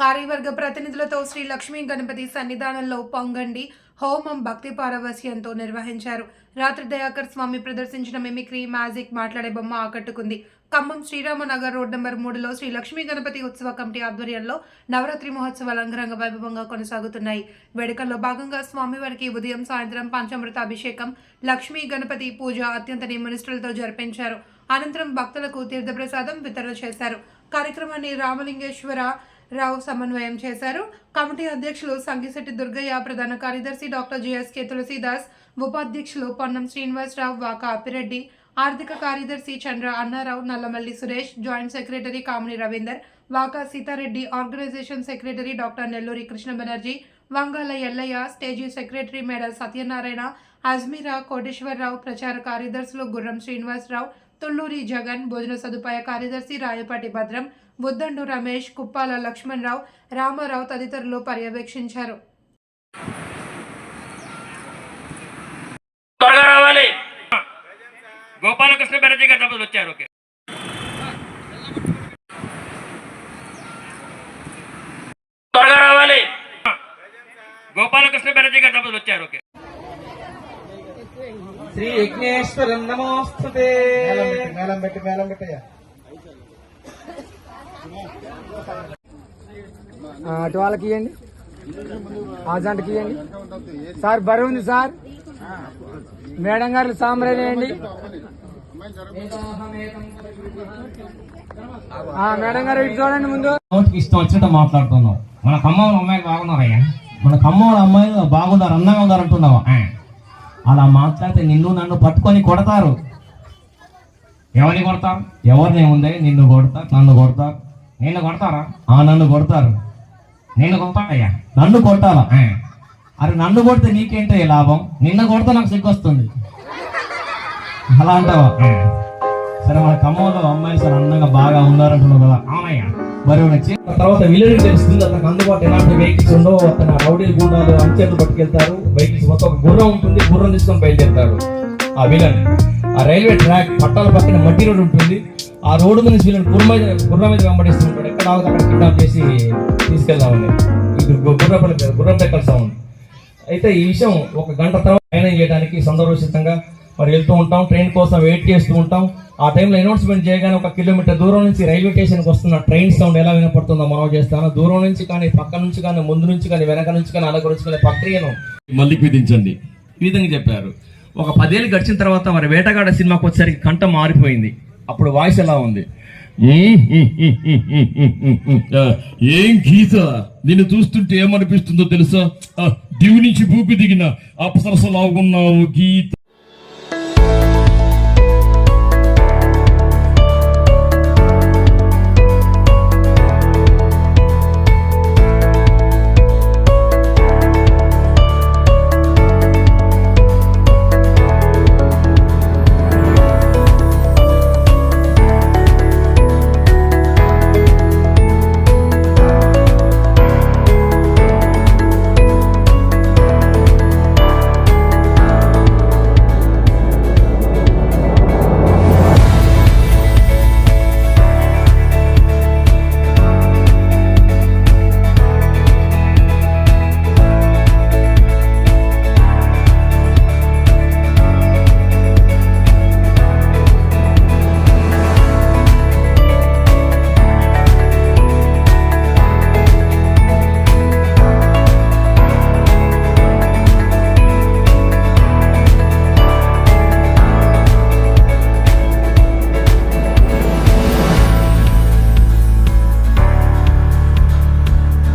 కార్యవర్గ ప్రతినిధులతో శ్రీ లక్ష్మీ గణపతి సన్నిధానంలో పొంగండి హోమం భక్తి పారవస్యంతో నిర్వహించారు. రాత్రి దయాకర్ స్వామి ప్రదర్శించిన మిమిక్రీ మ్యాజిక్ మాట్లాడే బొమ్మ ఆకట్టుకుంది. ఖమ్మం శ్రీరామనగర్ రోడ్ నెంబర్ మూడులో శ్రీ లక్ష్మీ గణపతి ఉత్సవ కమిటీ ఆధ్వర్యంలో నవరాత్రి మహోత్సవాలు అంగరంగ వైభవంగా కొనసాగుతున్నాయి. వేడుకల్లో భాగంగా స్వామివారికి ఉదయం సాయంత్రం పంచామృత అభిషేకం లక్ష్మీ గణపతి పూజ అత్యంత నియమనిష్టలతో జరిపించారు. అనంతరం భక్తులకు తీర్థప్రసాదం వితరణ చేశారు. కార్యక్రమాన్ని రామలింగేశ్వర రావు సమన్వయం చేశారు. కమిటీ అధ్యక్షులు సంగిశెట్టి దుర్గయ్య ప్రధాన కార్యదర్శి డాక్టర్ జిఎస్కే తులసీదాస్ ఉపాధ్యక్షులు పొన్నం శ్రీనివాసరావు వాక అప్పిరెడ్డి ఆర్థిక కార్యదర్శి Chandra Annarao Nallamalli Suresh joint secretary Kamini Ravinder Vaka Seethareddy organisation secretary doctor Nelluri Krishna Banerjee Vangala Ellaiah stage secretary Meda Satyanarayana Ajmeera Koteswararao ప్రచార కార్యదర్శులు గుర్రం శ్రీనివాసరావు తుళ్ళూరి జగన్ భోజన సదుపాయ కార్యదర్శి రాయపాటి భద్రం బుద్దండు రమేష్ కుప్పాల లక్ష్మణరావు రామారావు తదితరులు పర్యవేక్షించారు. గోపాలకృష్ణ బెనర్జీ గారు దంపతులు వచ్చారు ఓకే. త్వరగా రావాలి. గోపాలకృష్ణ బెనర్జీ గారు దంపతులు వచ్చారు ఓకే. శ్రీ యజ్ఞేశ్వరం నమోస్తుతే. మేళం పెట్టి మేళం పెట్టయ్యా ఆ, అటు వాళ్ళకి ఇవ్వండి ఆ జంటకి ఇవ్వండి సార్ బరువు ఉంది సార్. మేడం గారు సాంబ్రాణి వేయండి. ఆ, మేడం గారు ఇటు చూడండి ముందు. ఇష్టం వచ్చినట్టు మాట్లాడుతున్నావు? మన ఖమ్మంలో అమ్మాయిలు బాగున్నారయ్యా. మన ఖమ్మంలో అమ్మాయిలు బాగున్నారు అందంగా ఉన్నారు అంటున్నావు. అలా మాట్లాడితే నిన్ను నన్ను పట్టుకొని కొడతారు. ఎవరిని కొడతారు? ఎవరిని ఉంది? నిన్ను కొడతారు నన్ను కొడతారు. నిన్ను కొడతారా? ఆ నన్ను కొడతారు. నిన్ను కొడతారయ్యా? నన్ను కొట్టాలా ఆ. అరే నన్ను కొడితే నీకేంటే లాభం? నిన్ను కొడితే నాకు సిగ్గు వస్తుంది అలా అంటావా. సరే మన ఖమ్మంలో అమ్మాయిలు సార్ అందంగా బాగా ఉన్నారంటున్నావు కదా. అవునయ్యా. మరి తర్వాత విలేజ్ తెలుస్తుంది అతనికి అందుబాటు ఎలాంటి వెహికల్స్ ఉండవు అతను రౌడీ గుండాలు అంచెలు పట్టుకెళ్తారు. వెహికల్స్ మొత్తం ఒక గుర్రం ఉంటుంది. గుర్రం తీసుకొని బయలుదేరుతాడు ఆ విలన్. ఆ రైల్వే ట్రాక్ పట్టాల పక్కన మట్టి రోడ్ ఉంటుంది. ఆ రోడ్డు మీద విలన్ గుర్రం మీద గుర్రం మీద వెంబడిస్తుంటాడు ఎక్కడ ఆగుతా అక్కడ కిడ్నాప్ చేసి తీసుకెళ్దామని ఇది గుర్రం గుర్రం రెక్కల సౌండ్ అయితే ఈ విషయం ఒక గంట తర్వాత ప్రయాణం చేయడానికి సందర్భోచితంగా మరి వెళ్తూ ఉంటాం ట్రైన్ కోసం వెయిట్ చేస్తూ ఉంటాం. ఆ టైంలో అనౌన్స్మెంట్ చేయగానే ఒక కిలోమీటర్ దూరం నుంచి రైల్వే స్టేషన్కి వస్తున్న ట్రైన్ సౌండ్ ఎలా వినపడుతుందో మనం చేస్తాను. దూరం నుంచి కానీ పక్క నుంచి కానీ ముందు నుంచి కానీ వెనక నుంచి కానీ అలా నుంచి కానీ ప్రక్రియను మళ్ళీ విధించండి ఈ విధంగా చెప్పారు. ఒక పదేళ్ళు గడిచిన తర్వాత మరి వేటగాడ సినిమాకి వచ్చేసరికి కంఠం మారిపోయింది. అప్పుడు వాయిస్ ఎలా ఉంది? ఏం గీత? నిన్ను చూస్తుంటే ఏమనిపిస్తుందో తెలుసా? దివి నుంచి భూపి దిగిన అప్సరసలాగున్నావు గీత.